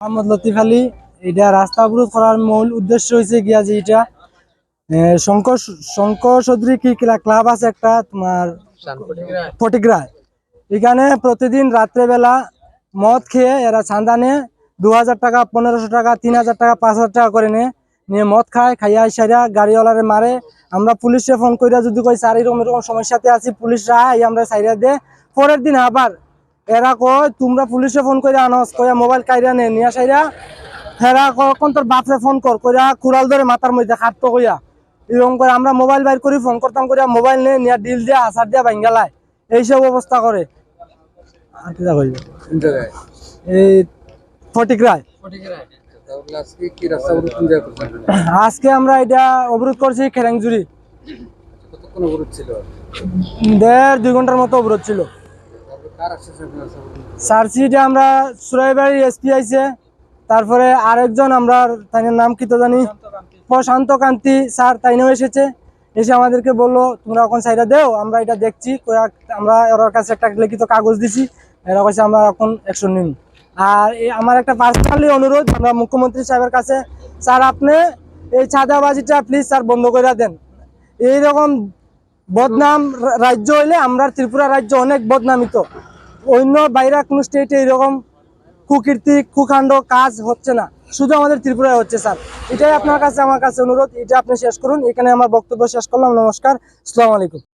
মোহাম্মদ লতিফ আলী, এটা রাস্তা অবরোধ করার মূল উদ্দেশ্য হয়েছে গিয়া যে এটা শঙ্কর শঙ্কর চৌধুরী কি ক্লা- ক্লাব আছে একটা তোমার? ফটিগ্রায় এখানে প্রতিদিন রাত্রেবেলা মদ খেয়ে এরা চান্দা নেয় দু টাকা, পনেরোশো টাকা তিন হাজার টাকা পাঁচ হাজার টাকা করে নেয়। নিয়ে মদ খায়, খাইয়া সাইরা গাড়িওয়ালারে মারে। আমরা পুলিশে ফোন কইরা যদি কই, স্যার, এরকম এরকম সমস্যাতে আছি পুলিশরা আমরা সাইরা দে। পরের দিন আবার এরা কয়, তোমরা পুলিশে ফোন করে আনস কইয়া মোবাইল কাইরা নে, নিয়া সাইরা, হেরা কখন তোর বাপরে ফোন কর কইরা কুড়াল ধরে মাথার মধ্যে খাটতো কইয়া এরকম করে আমরা মোবাইল বাইর করি ফোন করতাম করিয়া মোবাইল নিয়ে নিয়া ডিল দিয়া আসার দিয়া ভাঙ্গালায় এইসব অবস্থা করে? এই ফটিকরায় তাহলে আজকে আমরা এটা অবরোধ করছি খেরাংজুরি দেড় দুই ঘণ্টার মতো অবরোধ ছিল। সার্চিটে আমরা সুরাইবাড়ির এসপি আইছে। তারপরে আরেকজন আমরা তাই নাম কি তো জানি? প্রশান্ত কান্তি। স্যার তাইনেও এসেছে। এসে আমাদেরকে বলল তোমরা এখন সাইডা দেও আমরা এটা দেখছি আমরা ওর কাছে একটা লিখিত কাগজ দিছি এরা কাছে আমরা এখন অ্যাকশন নিন আর আমার একটা পার্সোনালি অনুরোধ আমরা মুখ্যমন্ত্রী সাহেবের কাছে স্যার আপনি এই ছাদাবাজিটা প্লিজ স্যার বন্ধ করে দেন। এইরকম বদনাম রাজ্য হইলে আমরা ত্রিপুরা রাজ্য অনেক বদনামিত অন্য বাইরা কোনো স্টেটে এরকম কুকীর্তি, কুকাণ্ড কাজ হচ্ছে না। শুধু আমাদের ত্রিপুরায় হচ্ছে, স্যার। এটাই আপনার কাছে, আমার কাছে অনুরোধ। এটা আপনি শেষ করুন। এখানে আমার বক্তব্য শেষ করলাম। নমস্কার। আসসালামু আলাইকুম।